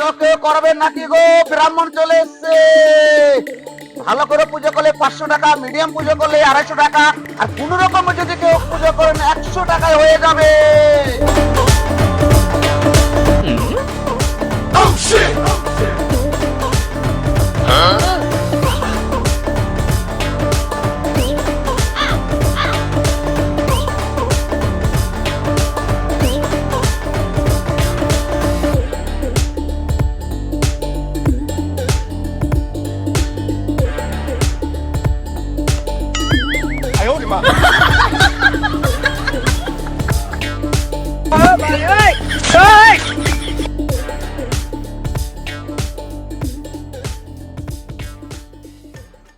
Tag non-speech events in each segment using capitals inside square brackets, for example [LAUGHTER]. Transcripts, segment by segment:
পুজো কেউ করবে নাকি গো? ব্রাহ্মণ চলে এসছে। ভালো করে পুজো করলে পাঁচশো টাকা মিডিয়াম পুজো করলে আড়াইশো টাকা আর কোন রকম যদি কেউ পুজো করেন একশো টাকায় হয়ে যাবে।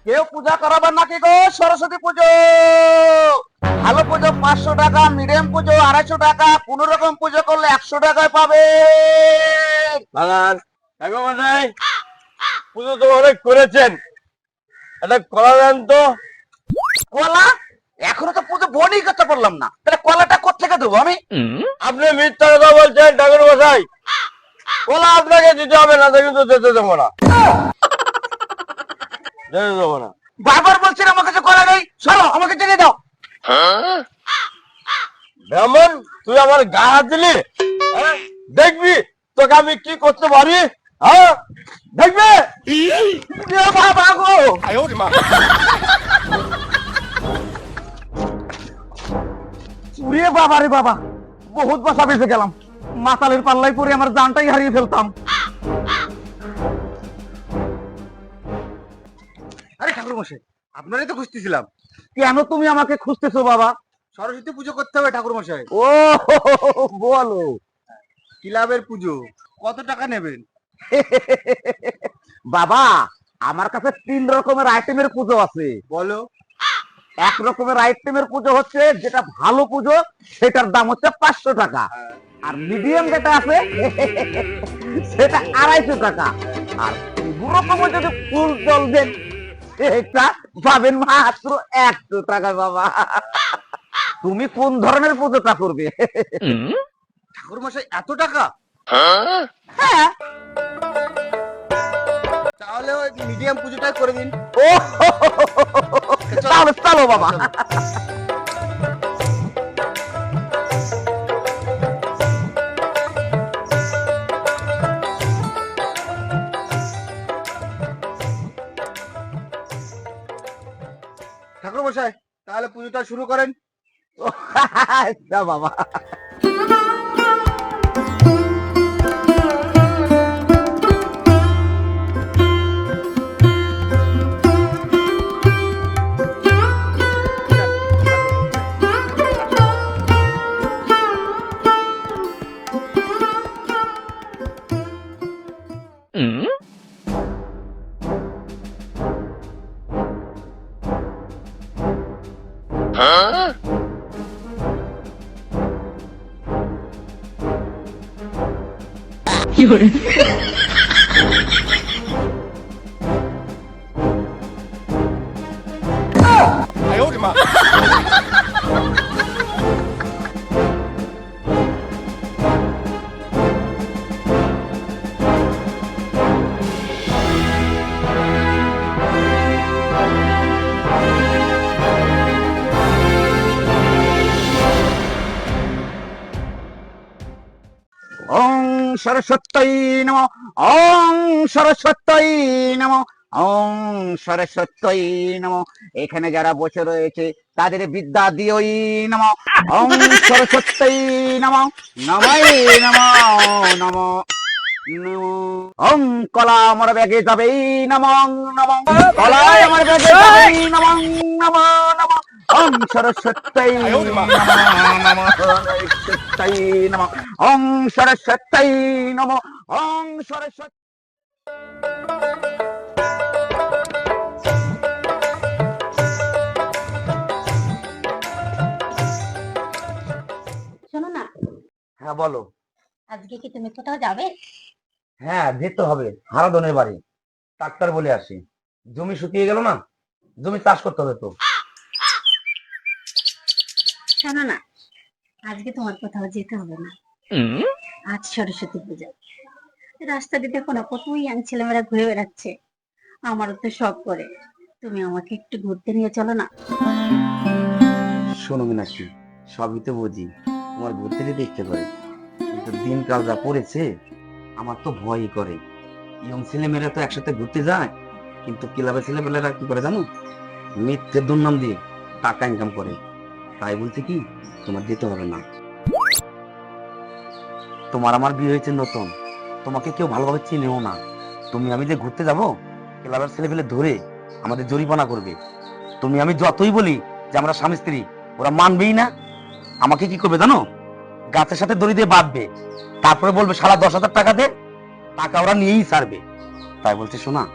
কেউ পূজা করাবেন নাকি গো? সরস্বতী পুজো। ভালো পুজো পাঁচশো টাকা মিডিয়াম পুজো আড়াইশো টাকা কোন রকম পুজো করলে একশো টাকায় পাবে। বাগান ঠাকুরমশাই পুজো তো অনেক করেছেন। একটা কলা দেন তো। কলা? এখনও তো পুজো বনই করতে পারলাম না। তাহলে কলাটা কোথেকে দেবো আমি? আপনি মিথ্যা কথা বলছেন ঠাকুর মশাই কলা আপনাকে দিতে হবে না কিন্তু যেতে দেবো না। দেবো না। বারবার বলছেন আমার কাছে কলা নেই সরো আমাকে জেনে দাও। ব্রাহ্মণ তুই আমার গা হাত দিলি? হ্যাঁ? দেখবি তোকে আমি কি করতে পারি? হ্যাঁ? দেখবি? বাবা গো! বাবা রে বাবা বহুত বাসা বেঁচে গেলাম। মাতালের পাল্লাই পরে আমার জানটাই হারিয়ে ফেলতাম। ঠাকুর মশাই আপনারই তো খুঁজতেছিলাম। কেন তুমি আমাকে খুঁজতেছো বাবা? সরস্বতী পুজো করতে হবে ঠাকুর মশাই। ও বলো। ক্লাবের পুজো কত টাকা নেবেন? [LAUGHS] বাবা আমার কাছে তিন রকমের আইটেমের পুজো আছে। বলো। এক রকমের আইটেমের পুজো হচ্ছে যেটা ভালো পুজো সেটার দাম হচ্ছে পাঁচশো টাকা। আর মিডিয়াম যেটা আছে [LAUGHS] সেটা আড়াইশো টাকা। আর দু রকমের যদি ফুল জল দেন সেটা পাবেন মাত্র একশো টাকা বাবা। তুমি কোন ধরনের পুজোটা করবে ঠাকুর মশাই এত টাকা? হ্যাঁ? তাহলে ওই মিডিয়াম পুজোটাই করে দিন। ও তাহলে চলো বাবা। মশাই তাহলে পুজোটা শুরু করেন। [LAUGHS] বাবা। 有人。ওং সরস্বত্যই নম ওং সরস্বত্যই নম ওং সরস্বত্যই নম। এখানে যারা বসে রয়েছে, তাদের বিদ্যা দিওই নম ওং সরস্বত্যই নম নমই নম নম নম। ওং কলা আমার ব্যাগে যাবে নম নম। কলা আমার ব্যাগে যাবে নম নম। নম ওং সরস্বত্যই নম নম সরস্বত্যই নম ওং সরস্বত্যই নম ওং সরস্বতী শোনো না। হ্যাঁ বলো। আজকে কি তুমি কোথাও যাবে? হ্যাঁ যেতে হবে। হারাধনের বাড়ি। ডাক্তার বলে আসি। জমি শুকিয়ে গেল না? জমি চাষ করতে হবে তো। শোনো না? আজকে তোমার কোথাও যেতে হবে না। আজ সরস্বতী পূজা। রাস্তা দিয়ে দেখো না কত ইয়াং ছেলেমেয়েরা ঘুরে বেড়াচ্ছে। আমারও তো শখ করে তুমি আমাকে একটু ঘুরতে নিয়ে চলো না। শোনো মিনাক্ষী সবই তো বুঝি। তোমার ঘুরতে যেতে ইচ্ছে করে কিন্তু দিনকাল যা পড়েছে আমার তো ভয়ই করে। ইয়ং ছেলেমেয়েরা তো একসাথে ঘুরতে যায় কিন্তু ক্লাবের ছেলেমেয়েরা কি করে জানো? মিথ্যে দুর্নাম দিয়ে টাকা ইনকাম করে। তাই বলছে কি তোমার যেতে হবে না। তোমার আমার বিয়ে হয়েছে নতুন। তোমাকে কেউ ভালোভাবে চিনেও না। তুমি আমি যে ঘুরতে যাব ক্লাবের ছেলেপেলে ধরে আমাদের জরিমানা করবে। তুমি আমি যতই বলি যে আমরা স্বামী স্ত্রী ওরা মানবেই না। আমাকে কি করবে জানো? গাছের সাথে দড়ি দিয়ে বাঁধবে। তারপরে বলবে সারা দশ হাজার টাকা দে টাকা ওরা নিয়েই ছাড়বে তাই বলছে শোনা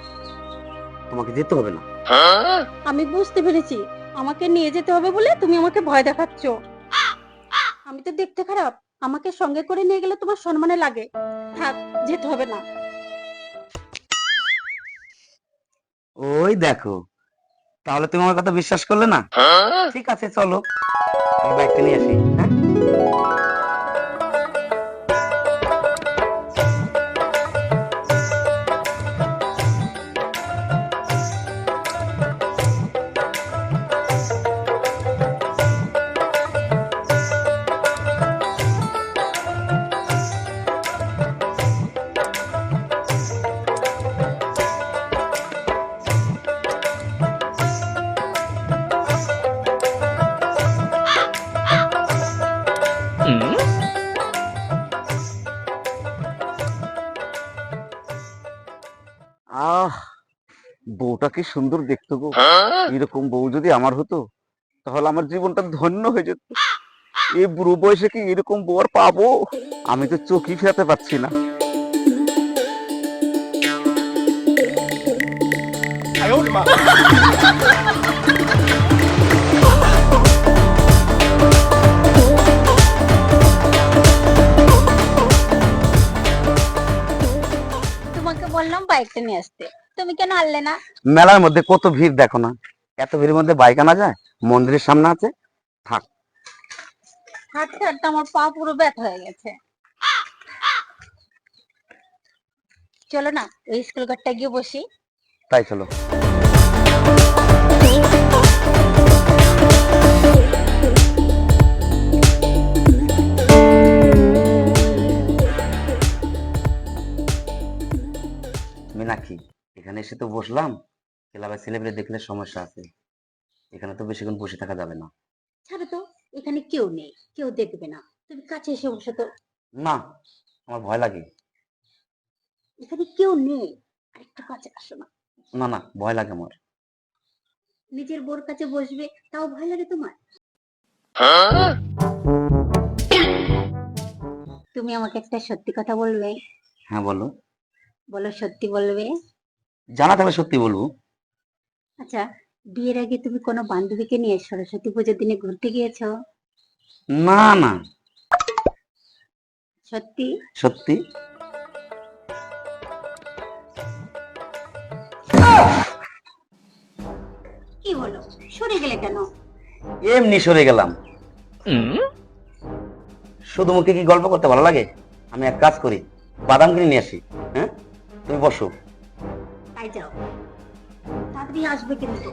তোমাকে যেতে হবে না। আমি বুঝতে পেরেছি। আমাকে নিয়ে যেতে হবে বলে তুমি আমাকে ভয় দেখাচ্ছ। আমি তো দেখতে খারাপ। আমাকে সঙ্গে করে নিয়ে গেলে তোমার সম্মানে লাগে। থাক যেতে হবে না। ওই দেখো তাহলে তুমি আমার কথা বিশ্বাস করলে না? ঠিক আছে চলো। আমি বাইকটা নিয়ে আসি হ্যাঁ? আহ বউটা কি সুন্দর দেখতো গো। এরকম বউ যদি আমার হতো তাহলে আমার জীবনটা ধন্য হয়ে যেত। এই বুড়ো বয়সে কি এরকম বউ আর পাবো? আমি তো চোখই ফেরাতে পারছি না। তোমাকে বাইকটা নিয়ে আসতে। তুমি কেন আনলে না? মেলার মধ্যে কত ভিড় দেখো না। এত ভিড়ের মধ্যে বাইক আনা যায়? মন্দিরের সামনে আছে? থাক। হাঁটতে হাঁটতে আমার পা পুরো ব্যথা হয়ে গেছে। চলো না ওই স্কুল ঘরটা গিয়ে বসি। তাই চলো। মীনাক্ষী এখানে এসে তো বসলাম ক্লাবের ছেলেপেলে দেখলে সমস্যা আছে। এখানে তো বেশিক্ষণ বসে থাকা যাবে না। ছাড়ো তো এখানে কেউ নেই কেউ দেখবে না। তুমি কাছে এসে বসে তো। না আমার ভয় লাগে। এখানে কেউ নেই। আরেকটু কাছে আসো না। না না ভয় লাগে আমার। নিজের বোর কাছে বসবে তাও ভয় লাগে তোমার? তুমি আমাকে একটা সত্যি কথা বলবে। হ্যাঁ বলো। বলো সত্যি বলবে? জানা থাকলে সত্যি বলব। আচ্ছা বিয়ের আগে তুমি কোনো বান্ধবীকে নিয়ে সরস্বতী পুজোর দিনে ঘুরতে গিয়েছো? না না। সত্যি? সত্যি। কি বলো সরে গেলে কেন? এমনি সরে গেলাম। শুধু মুখে কি গল্প করতে ভালো লাগে? আমি এক কাজ করি বাদাম কিনে নিয়ে আসি। তুমি বসো। তাই যাও। তাড়াতাড়ি আসবে কিন্তু।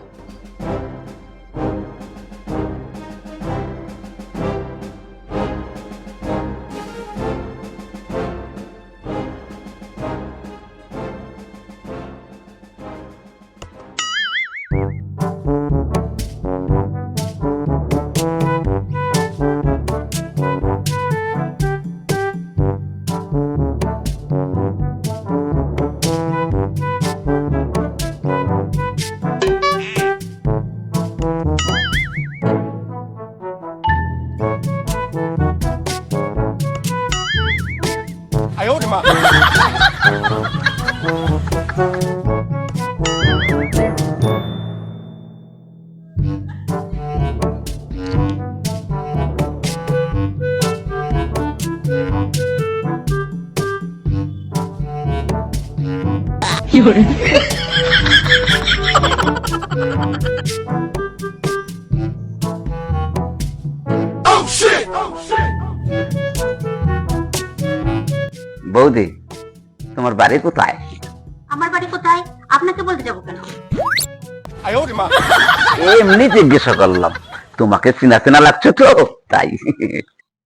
বৌদি তোমার বাড়ি কোথায়? আমার বাড়ি কোথায়? আপনাকে বলতে যাব কেন? এমনি জিজ্ঞাসা করলাম তোমাকে চিনা চেনা লাগছে তো তাই।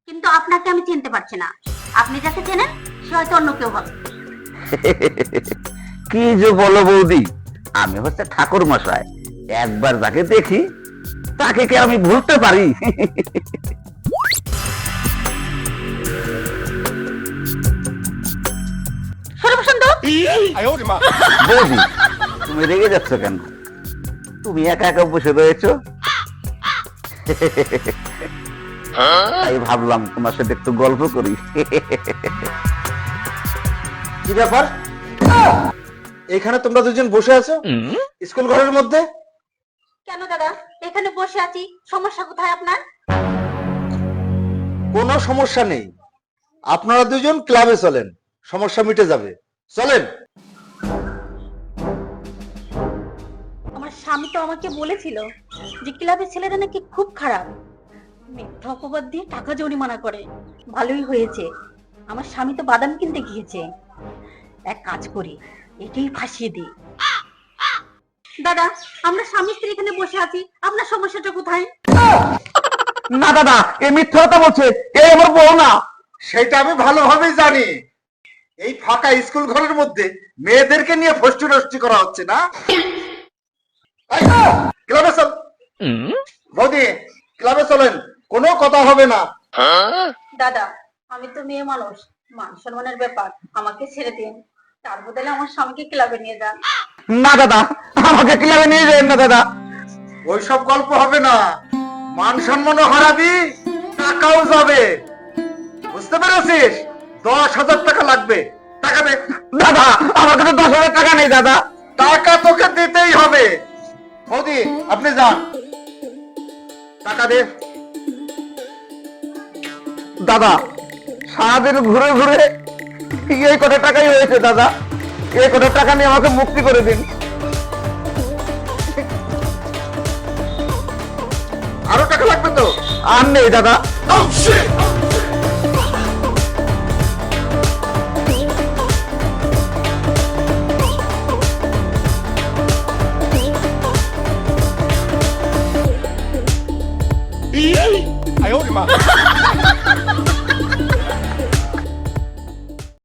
কিন্তু আপনাকে আমি চিনতে পারছি না। আপনি যাকে চেনেন সে হয়তো অন্য কেউ হবে। [LAUGHS] কি যে বলো বৌদি? আমি হচ্ছে ঠাকুর মশাই। একবার যাকে দেখি তাকে কি আমি ভুলতে পারি? বৌদি তুমি রেগে যাচ্ছ কেন? তুমি একা একা বসে রয়েছো? তাই ভাবলাম তোমার সাথে একটু গল্প করি। কি ব্যাপার? এখানে তোমরা দুজন বসে আছো? স্কুল ঘরের মধ্যে? কেন দাদা? এখানে বসে আছি। সমস্যা কোথায় আপনার? কোনো সমস্যা নেই। আপনারা দুজন ক্লাবে চলেন। সমস্যা মিটে যাবে। চলেন। আমার স্বামী তো আমাকে বলেছিল যে ক্লাবের ছেলেরা নাকি খুব খারাপ। মিথ্যা অপবাদ দিয়ে টাকা জরিমানা করে। ভালোই হয়েছে। আমার স্বামী তো বাদাম কিনতে গিয়েছে। এক কাজ করি। এটাই ফাঁসিয়ে দিই। দাদা আমরা স্বামী স্ত্রী এখানে বসে আছি। আপনার সমস্যাটা কোথায়? না দাদা এ মিথ্যা কথা বলছে। এ আমার বউ না। সেটা আমি ভালোভাবেই জানি। এই ফাঁকা স্কুল ঘরের মধ্যে মেয়েদেরকে নিয়ে ফষ্টি নষ্টি করা হচ্ছে না? ক্লাবে চল। বৌদি ক্লাবে চলেন। কোনো কথা হবে না। দাদা আমি তো মেয়ে মানুষ। মান সম্মানের ব্যাপার। আমাকে ছেড়ে দিন। তার বদলে আমার স্বামীকে ক্লাবে নিয়ে যান না দাদা আমাকে ক্লাবে নিয়ে যাবেন না দাদা। ওইসব গল্প হবে না। মান সম্মানও হারাবি টাকাও যাবে। বুঝতে পেরেছিস? দশ হাজার টাকা লাগবে। টাকা দে। দাদা আমার কাছে দশ হাজার টাকা নেই দাদা। টাকা তোকে দিতেই হবে। বৌদি আপনি যান। টাকা দে। দাদা সারাদিন ঘুরে ঘুরে এই কত টাকাই হয়েছে, দাদা। এই কত টাকা নিয়ে আমাকে মুক্তি করে দিন। আরও টাকা লাগবে তো? আর নেই, দাদা। Oh!